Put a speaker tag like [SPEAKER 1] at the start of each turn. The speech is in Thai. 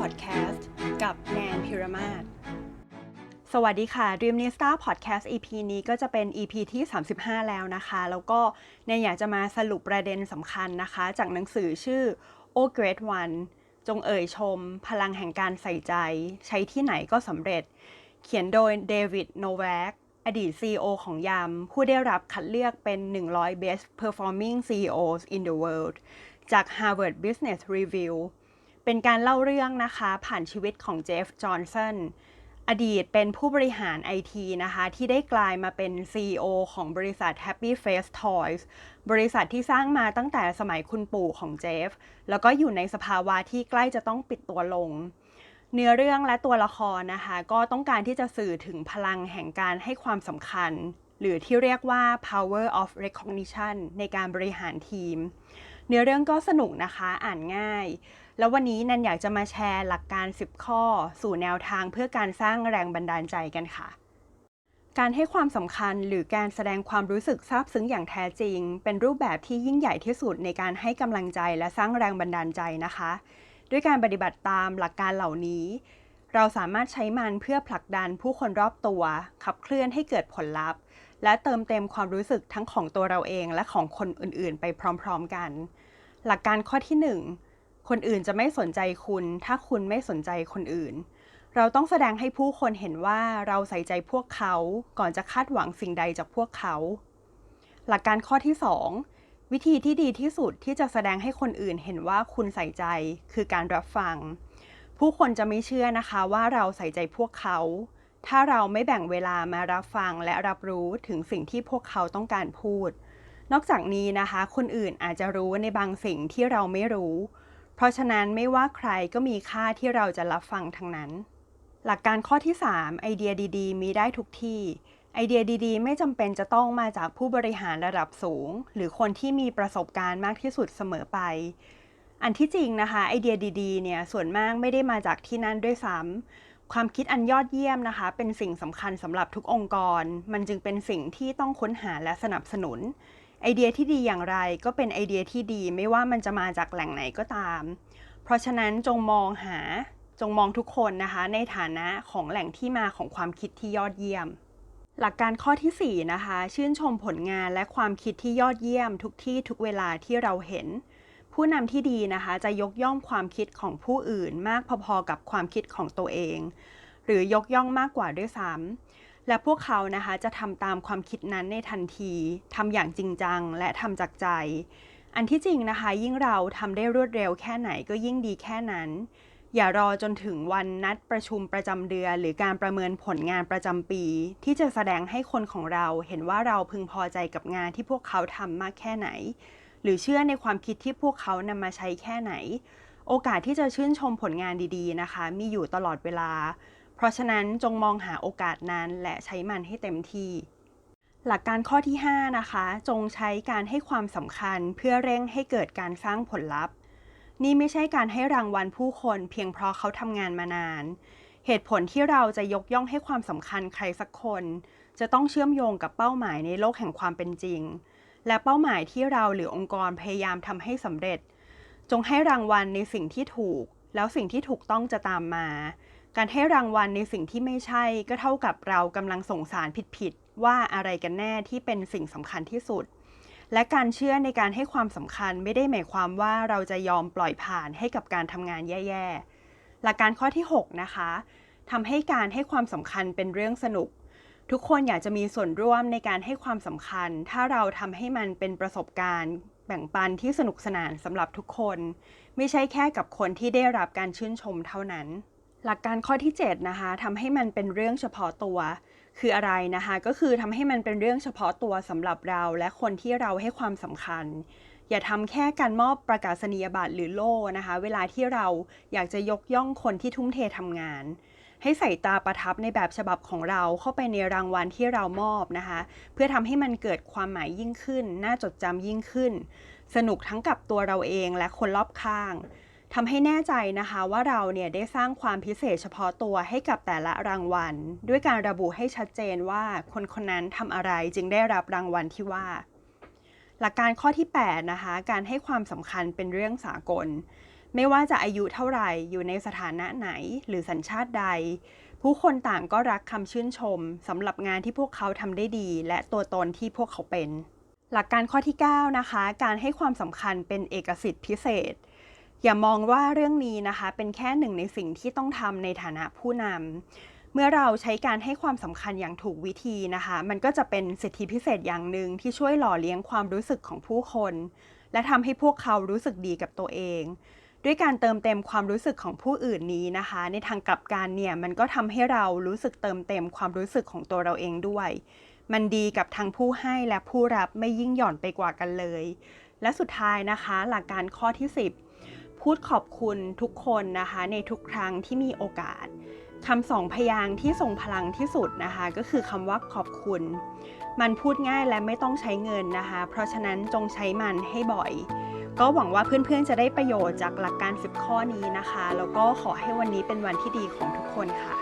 [SPEAKER 1] Podcast กับแนนพิรมาศสวัสดีค่ะ Dreamnista Podcast EP นี้ก็จะเป็น EP ที่ 35 แล้วนะคะ แล้วก็แนนอยากจะมาสรุปประเด็นสำคัญนะคะ จากหนังสือชื่อ O Great One จงเอ่ยชม พลังแห่งการใส่ใจ ใช้ที่ไหนก็สำเร็จ เขียนโดยเดวิดโนแวกอดีต CEO ของยามผู้ได้รับคัดเลือกเป็น 100 Best Performing CEOs in the World จาก Harvard Business Review เป็นการเล่าเรื่องนะคะ ผ่านชีวิตของเจฟ จอห์นสัน อดีตเป็นผู้บริหารไอทีนะคะ ที่ได้กลายมาเป็น CEO ของบริษัท Happy Face Toys บริษัทที่สร้างมาตั้งแต่สมัยคุณปู่ของเจฟ แล้วก็อยู่ในสภาวะที่ใกล้จะต้องปิดตัวลง เนื้อเรื่องและตัวละครนะคะ ก็ต้องการที่จะสื่อถึงพลังแห่งการให้ความสำคัญ หรือที่เรียกว่า power of recognition ในการบริหารทีม เนื้อเรื่องก็สนุกนะคะ อ่านง่าย แล้ววันนี้นันอยากจะมาแชร์หลักการ 10 ข้อ สู่แนวทางเพื่อการสร้างแรงบันดาลใจกันค่ะ การให้ความสำคัญหรือการแสดงความรู้สึกซาบซึ้งอย่างแท้จริง เป็นรูปแบบที่ยิ่งใหญ่ที่สุดในการให้กำลังใจและสร้างแรงบันดาลใจนะคะ ด้วยการปฏิบัติตามหลักการเหล่านี้ เราสามารถใช้มันเพื่อผลักดันผู้คนรอบตัว ขับเคลื่อนให้เกิดผลลัพธ์ และเติมเต็มความรู้สึกทั้งของตัวเราเองและของคนอื่นๆ ไปพร้อม ๆ กัน หลักการข้อที่ 1 คนอื่นจะไม่สนใจคุณ ถ้าคุณไม่สนใจคนอื่น เราต้องแสดงให้ผู้คนเห็นว่าเราใส่ใจพวกเขาก่อนจะคาดหวังสิ่งใดจากพวกเขา หลักการข้อที่ 2 วิธีที่ดีที่สุดที่จะแสดงให้คนอื่นเห็นว่าคุณใส่ใจคือการรับฟัง ผู้คนจะไม่เชื่อนะคะว่าเราใส่ใจพวกเขา ถ้าเราไม่แบ่งเวลามารับฟังและรับรู้ถึงสิ่งที่พวกเขาต้องการพูด นอกจากนี้นะคะ คนอื่นอาจจะรู้ในบางสิ่งที่เราไม่รู้ เพราะฉะนั้นไม่ว่าใครก็มีค่าที่เราจะรับฟังทั้งนั้น หลักการข้อที่ 3 ไอเดียดีๆ มีได้ทุกที่ ไอเดียดีๆ ไม่จำเป็นจะต้องมาจากผู้บริหารระดับสูง หรือคนที่มีประสบการณ์มากที่สุดเสมอไป อันที่จริงนะคะ ไอเดียดีๆ เนี่ยส่วนมากไม่ได้มาจากที่นั่นด้วยซ้ำความคิดอันยอดเยี่ยมนะคะ เป็นสิ่งสำคัญสำหรับทุกองค์กร มันจึงเป็นสิ่งที่ต้องค้นหาและสนับสนุน ไอเดียที่ดีอย่างไรก็เป็นไอเดียที่ดีไม่ว่ามันจะมาจากแหล่งไหนก็ตาม เพราะฉะนั้นจงมองหาจงมองทุกคนนะคะ ในฐานะของแหล่งที่มาของความคิดที่ยอดเยี่ยม หลักการข้อที่ 4 นะคะ ชื่นชมผลงานและความคิดที่ยอดเยี่ยม ทุกที่ทุกเวลาที่เราเห็น ผู้นำที่ดีนะคะ จะยกย่องความคิดของผู้อื่นมากพอๆกับความคิดของตัวเอง หรือยกย่องมากกว่าด้วยซ้ำ และพวกเขานะคะจะทำตามความคิดนั้นในทันทีทำอย่างจริงจังและทำจากใจ อันที่จริงนะคะ ยิ่งเราทำได้รวดเร็วแค่ไหนก็ยิ่งดีแค่นั้น อย่ารอจนถึงวันนัดประชุมประจำเดือน หรือการประเมินผลงานประจำปี ที่จะแสดงให้คนของเราเห็นว่าเราพึงพอใจกับงานที่พวกเขาทำมากแค่ไหน หรือเชื่อในความคิดที่พวกเขานำมาใช้แค่ไหน โอกาสที่จะชื่นชมผลงานดีๆนะคะ มีอยู่ตลอดเวลา ราะฉะนั้นจงมองหาโอกาสนั้นและใช้มันให้เต็มที่ หลักการข้อที่ 5 นะคะ จงใช้การให้ความสำคัญเพื่อเร่งให้เกิดการสร้างผลลัพธ์ นี่ไม่ใช่การให้รางวัลผู้คนเพียงเพราะเขาทำงานมานาน เหตุผลที่เราจะยกย่องให้ความสำคัญใครสักคน จะต้องเชื่อมโยงกับเป้าหมายในโลกแห่งความเป็นจริง และเป้าหมายที่เราหรือองค์กรพยายามทำให้สำเร็จ จงให้รางวัลในสิ่งที่ถูก แล้วสิ่งที่ถูกต้องจะตามมา การให้รางวัลในสิ่งที่ไม่ใช่ก็เท่ากับเรากำลังส่งสารผิดๆว่าอะไรกันแน่ที่เป็นสิ่งสำคัญที่สุด และการเชื่อในการให้ความสำคัญไม่ได้หมายความว่าเราจะยอมปล่อยผ่านให้กับการทำงานแย่ๆ หลักการข้อที่ 6 นะคะทำให้การให้ความสำคัญเป็นเรื่องสนุก ทุกคนอยากจะมีส่วนร่วมในการให้ความสำคัญ ถ้าเราทำให้มันเป็นประสบการณ์แบ่งปันที่สนุกสนานสำหรับทุกคน ไม่ใช่แค่กับคนที่ได้รับการชื่นชมเท่านั้น หลักการข้อที่7นะคะทำให้มันเป็นเรื่องเฉพาะตัว คืออะไรนะคะ ก็คือทำให้มันเป็นเรื่องเฉพาะตัวสำหรับเราและคนที่เราให้ความสำคัญ อย่าทำแค่การมอบประกาศนียบัตรหรือโล่นะคะ เวลาที่เราอยากจะยกย่องคนที่ทุ่มเททำงาน ให้ใส่ตาประทับในแบบฉบับของเราเข้าไปในรางวัลที่เรามอบนะคะ เพื่อทำให้มันเกิดความหมายยิ่งขึ้น น่าจดจำยิ่งขึ้น สนุกทั้งกับตัวเราเองและคนรอบข้าง ทำให้แน่ใจนะคะว่าเราเนี่ยได้สร้างความพิเศษเฉพาะตัวให้กับแต่ละรางวัล ด้วยการระบุให้ชัดเจนว่าคนคนนั้นทำอะไรจึงได้รับรางวัลที่ว่า หลักการข้อที่ 8 นะคะ การให้ความสำคัญเป็นเรื่องสากล ไม่ว่าจะอายุเท่าไหร่อยู่ในสถานะไหนหรือสัญชาติใด ผู้คนต่างก็รักคำชื่นชมสำหรับงานที่พวกเขาทำได้ดี และตัวตนที่พวกเขาเป็น หลักการข้อที่ 9 นะคะ การให้ความสำคัญเป็นเอกสิทธิพิเศษ อย่ามองว่าเรื่องนี้นะคะ เป็นแค่หนึ่งในสิ่งที่ต้องทำในฐานะผู้นำเมื่อเราใช้การให้ความสำคัญอย่างถูกวิธีนะคะ มันก็จะเป็นสิทธิพิเศษอย่างหนึ่งที่ช่วยหล่อเลี้ยงความรู้สึกของผู้คน และทำให้พวกเขารู้สึกดีกับตัวเอง ด้วยการเติมเต็มความรู้สึกของผู้อื่นนี้นะคะ ในทางกลับกันเนี่ยมันก็ทำให้เรารู้สึกเติมเต็มความรู้สึกของตัวเราเองด้วย มันดีกับทั้งผู้ให้และผู้รับไม่ยิ่งหย่อนไปกว่ากันเลย และสุดท้ายนะคะ หลักการข้อที่ 10 พูดขอบคุณทุกคนนะคะในทุกครั้งที่มีโอกาสคำสองพยางที่ทรงพลังที่สุดนะคะ ก็คือคำว่าขอบคุณ มันพูดง่ายและไม่ต้องใช้เงินนะคะ เพราะฉะนั้นจงใช้มันให้บ่อย ก็หวังว่าเพื่อนๆจะได้ประโยชน์จากหลักการ 10 ข้อนี้นะคะ แล้วก็ขอให้วันนี้เป็นวันที่ดีของทุกคนค่ะ